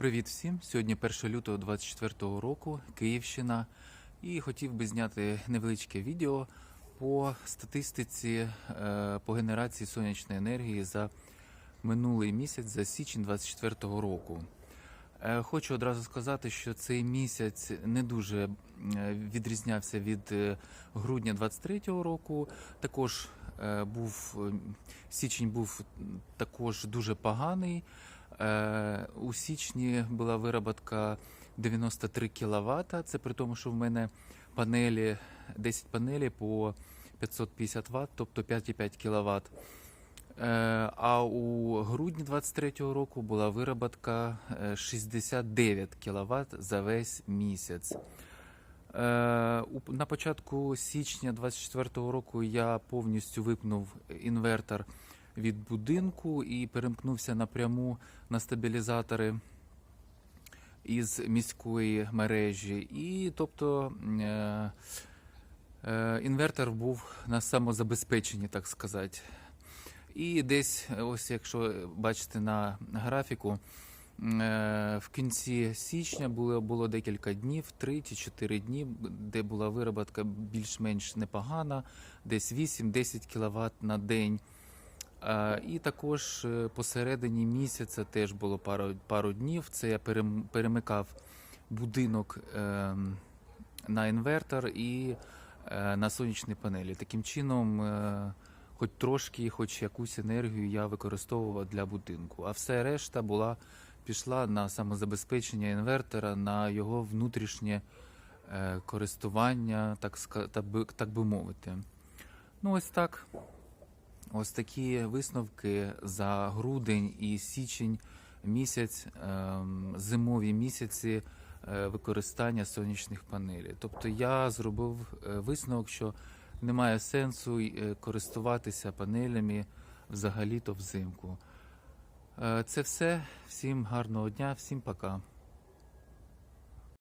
Привіт всім! Сьогодні 1 лютого 2024 року, Київщина. І хотів би зняти невеличке відео по статистиці е, по генерації сонячної енергії за минулий місяць, за січень 2024 року. Е, Хочу одразу сказати, що цей місяць не дуже е, відрізнявся від грудня 2023 року. Також був січень був також дуже поганий. Е, У січні була вироботка 93 кВт. Це при тому, що в мене панелі 10 панелей по 550 Вт, тобто 5,5 кВт. Е, А у грудні 23-го року була вироботка е, 69 кВт за весь місяць. Е, На початку січня 24-го року я повністю випнув інвертор від будинку і перемкнувся напряму на стабілізатори із міської мережі. І тобто е, е, інвертор був на самозабезпеченні, так сказати. І десь, ось якщо бачите на графіку, е, в кінці січня було, було декілька днів, 3 чи 4 дні, де була вироботка більш-менш непогана, десь 8-10 кВт на день. І також е, посередині місяця теж було пару, пару днів. Це я перемикав будинок ем, на інвертор і е, на сонячні панелі. Таким чином, е, хоч трошки, хоч якусь енергію я використовував для будинку. А все решта була пішла на самозабезпечення інвертора, на його внутрішнє користування, так, так би мовити. Ну, ось так. Ось такі висновки за грудень і січень місяць, ем, зимові місяці е, використання сонячних панелей. Тобто я зробив е, висновок, що немає сенсу е, користуватися панелями взагалі-то взимку. Це все. Всім гарного дня, всім пока.